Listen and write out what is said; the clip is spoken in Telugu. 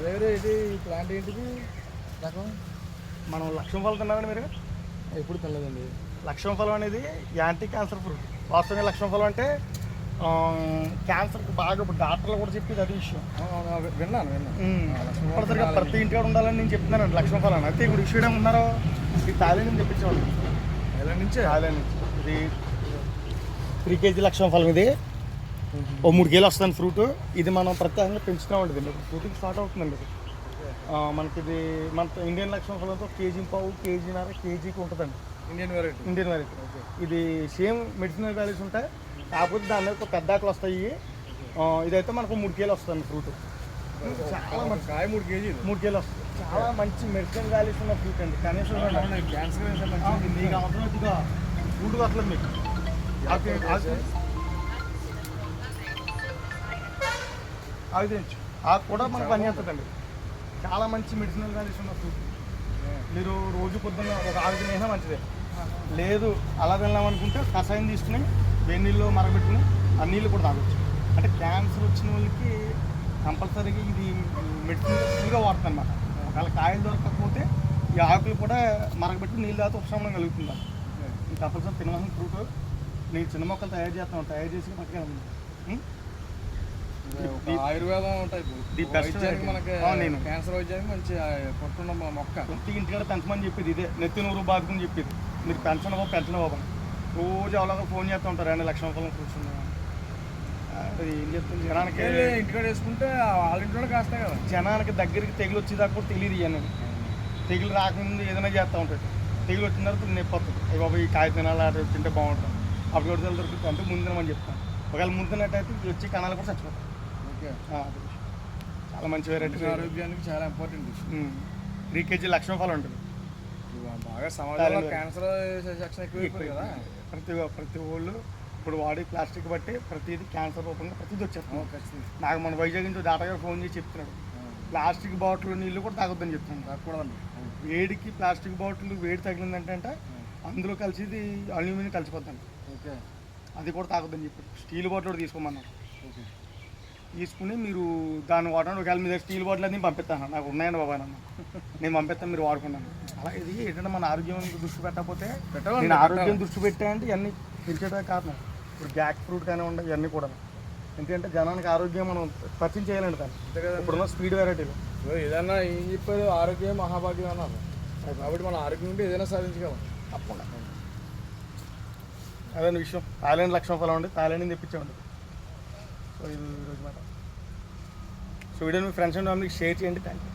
అదే ఇది ప్లాంట్ ఏంటిది? రకం? మనం లక్ష్యం ఫలం తిన్నారండి మీరు? ఎప్పుడు తినలేదండి. లక్ష్యం ఫలం అనేది యాంటీ క్యాన్సర్ ఫ్రూట్. వాస్తవంగా లక్ష్యం ఫలం అంటే క్యాన్సర్కి బాగా ఇప్పుడు డాక్టర్లు కూడా చెప్పేది అది విషయం. విన్నాను విన్నాను. ప్రతి ఇంటికాడ ఉండాలని నేను చెప్తున్నాను లక్ష్యం ఫలం అయితే ఇప్పుడు ఇష్యూ ఉన్నారో? ఈ థాయిలాండ్ నుంచి తెప్పించేవాళ్ళు ఎలా నుంచే? థాయిలాండ్ నుంచి. ఇది త్రీ కేజీ లక్ష్యం ఫలం ఇది. ఓ మూడు కేజీలు వస్తుంది ఫ్రూట్. ఇది మనం ప్రత్యేకంగా పెంచుతూ ఉంటుంది ఫ్రూటింగ్ స్టార్ట్ అవుతుందండి మనకి ఇది మన ఇండియన్ లక్ష్యం ఫలంతో కేజీ పావు కేజీన్నర కేజీకి ఉంటుందండి. ఇండియన్ వెరైటీ ఇండియన్ వెరైటీ ఇది సేమ్ మెడిసినల్ వాల్యూస్ ఉంటాయి. కాకపోతే దాని మీద ఒక పెద్ద ఆకులు వస్తాయి. ఇదైతే మనకు మూడు కేజీలు వస్తుంది ఫ్రూట్. చాలా మంచి కాయ మూడు కేజీలు. మూడు కేజీలు వస్తుంది చాలా మంచి మెడిసినల్ వాల్యూస్ ఉన్న ఫ్రూట్ అండి. కనీసం మీకు అవసరం ఫ్రూట్ వస్తలేదు మీకు. ఆకు తినచ్చు ఆకు కూడా మనకు పనిచేస్తుందండి చాలా మంచి మెడిసినల్ ఉన్న ఫ్రూట్ మీరు రోజు పొద్దున్న ఒక ఆరు తినేసినా మంచిదే. లేదు అలా అనుకుంటే కషాయం తీసుకుని వేడి నీళ్ళు మరగబెట్టుకుని ఆ నీళ్ళు కూడా తాగొచ్చు. అంటే క్యాన్సర్ వచ్చిన వాళ్ళకి కంపల్సరీగా ఇది మెడిసిన్గా వాడుతుంది అనమాట ఒకవేళ కాయలు దొరకకపోతే ఈ ఆకులు కూడా మరగబెట్టి నీళ్ళు తాగితే ఉపశమనం కలుగుతుంది? కంపల్సరీ తినవలసిన ఫ్రూట్ నేను చిన్న మొక్కలు తయారు చేస్తాను. తయారు చేసి పట్టుకెళ్ళండి ఆయుర్వేదం ఉంటాయి ది variety. మనకి నేను. క్యాన్సర్ వైద్యానికి మంచి మ- మొక్క. ప్రతి ఇంటికాడ పెంచమని చెప్పేది ఇదే. నెత్తి నూరు బాదుకుని చెప్పేది. మీరు పెన్షన్ బాబు పెన్షన్ బాబు అని. రోజు ఎవరో ఫోన్ చేస్తూ ఉంటారు. రెండు లక్షల రూపాయలు కూర్చున్నా ఏం చెప్తుంది జనానికి ఇంటికాడ వేసుకుంటే వాళ్ళ ఇంట్లో కాస్తాయి కదా. జనానికి దగ్గరికి తెగులు వచ్చేదాకా కూడా తెలియదు ఇవన్నీ తెగులు రాకముందు ఏదైనా చేస్తూ ఉంటాడు తెగులు వచ్చిన తర్వాత నొప్పి వస్తుంది అయ్యి బాబు ఈ కాయ తినాలి అటు తింటే బాగుంటుంది. అప్పుడు ఒకటి దొరుకుతుంది అంటే ముందు తినమని చెప్తాను. ఒకవేళ ముందు తిన్నట్టయితే ఇవి వచ్చి కణాలు కూడా చచ్చిపోతాయి. చాలా మంచి వెరైటీ ఆరోగ్యానికి చాలా ఇంపార్టెంట్ త్రీ కేజీ లక్ష రూపాయలు ఉంటుంది. బాగా సమాజంలో. క్యాన్సర్ సెక్షన్ ఎక్కువైపోయింది కదా. ప్రతి ప్రతి ఊళ్ళో ఇప్పుడు వాడే ప్లాస్టిక్ బట్టి ప్రతిదీ క్యాన్సర్ రూపంగా ప్రతిదీ వచ్చేస్తుంది. నాకు మన వైజాగ్ నుంచి డాక్టర్ గారు ఫోన్ చేసి చెప్తున్నాడు. ప్లాస్టిక్ బాటిల్ నీళ్ళు కూడా తాగొద్దని చెప్తున్నాడు. రాకూడదండి వేడికి ప్లాస్టిక్ బాటిల్ వేడి తగిలిందంటే అంటే అందులో కలిసిది అల్యూమినియం కలిసిపోతుంది ఓకే. అది కూడా తాగొద్దని చెప్పాడు. స్టీల్ బాటిల్ కూడా తీసుకోమన్నాడు. ఓకే. తీసుకుని మీరు దాన్ని వాడండి ఒకవేళ మీ దగ్గర స్టీల్ బాటిల్ అది నేను పంపిస్తాను. నాకు ఉన్నాయండి బాబా నన్ను. నేను పంపిస్తాను మీరు వాడుకున్నాను. అలా ఇది ఏంటంటే మన ఆరోగ్యం దృష్టి పెట్టకపోతే నేను ఆరోగ్యం. దృష్టి పెట్టానంటే ఇవన్నీ పెంచడానికి కారణం. ఇప్పుడు గ్యాక్ ఫ్రూట్ కానీ ఉండే ఇవన్నీ కూడా. ఎందుకంటే జనానికి ఆరోగ్యం మనం పరిచయం చేయాలండి దాన్ని. ఇప్పుడున్న స్పీడ్ వెరైటీలు సో ఏదన్నా ఏం చెప్పారు ఆరోగ్యం మహాభాగ్యం అన్నారు. కాబట్టి మన ఆరోగ్యం ఉంటే ఏదైనా సాధించగలం. తప్పకుండా. అదే విషయం. థాయిలాండ్ లక్షణ ఫలం ఉండి థాయిలాండ్ తెప్పించామండి సో ఇది ఈరోజు మాట సో వీడియో మీ ఫ్రెండ్స్ అండ్ ఫ్యామిలీకి షేర్ చేయండి. Thank you